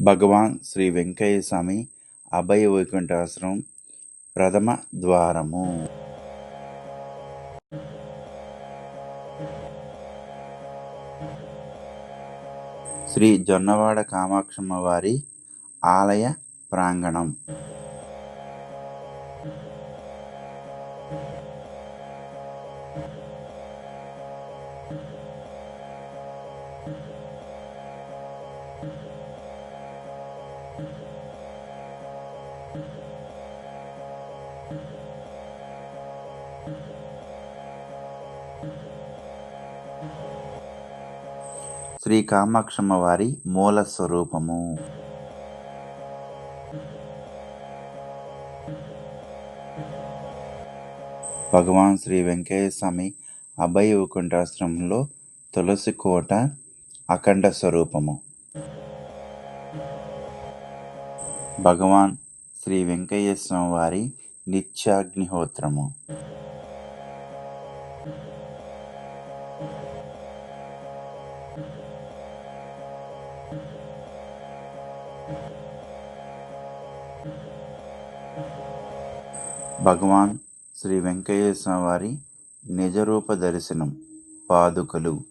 భగవాన్ శ్రీ వెంకయ్య స్వామి అభయ వైకుంఠాశ్రమం ప్రథమ ద్వారము. శ్రీ జొన్నవాడ కామాక్షమ్మ వారి ఆలయ ప్రాంగణం. శ్రీ కామాక్షమ్మ వారి మూల స్వరూపము. భగవాన్ శ్రీ వెంకయ్య స్వామి అభయ వైకుంఠాశ్రమంలో తులసి కోట అఖండ స్వరూపము. భగవాన్ శ్రీ వెంకయ్య స్వామి వారి నిత్యాగ్నిహోత్రము. భగవాన్ శ్రీ వెంకయ్య స్వామి వారి నిజరూప దర్శనం పాదుకలు.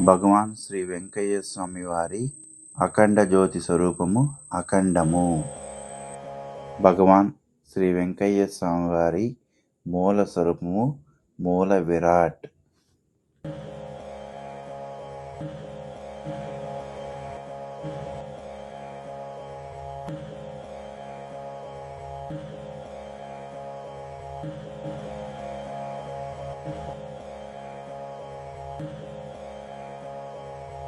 భగవాన్ శ్రీ వెంకయ్య స్వామి వారి అఖండ జ్యోతి స్వరూపము అఖండము. భగవాన్ శ్రీ వెంకయ్య స్వామి వారి మూల స్వరూపము మూల విరాట్.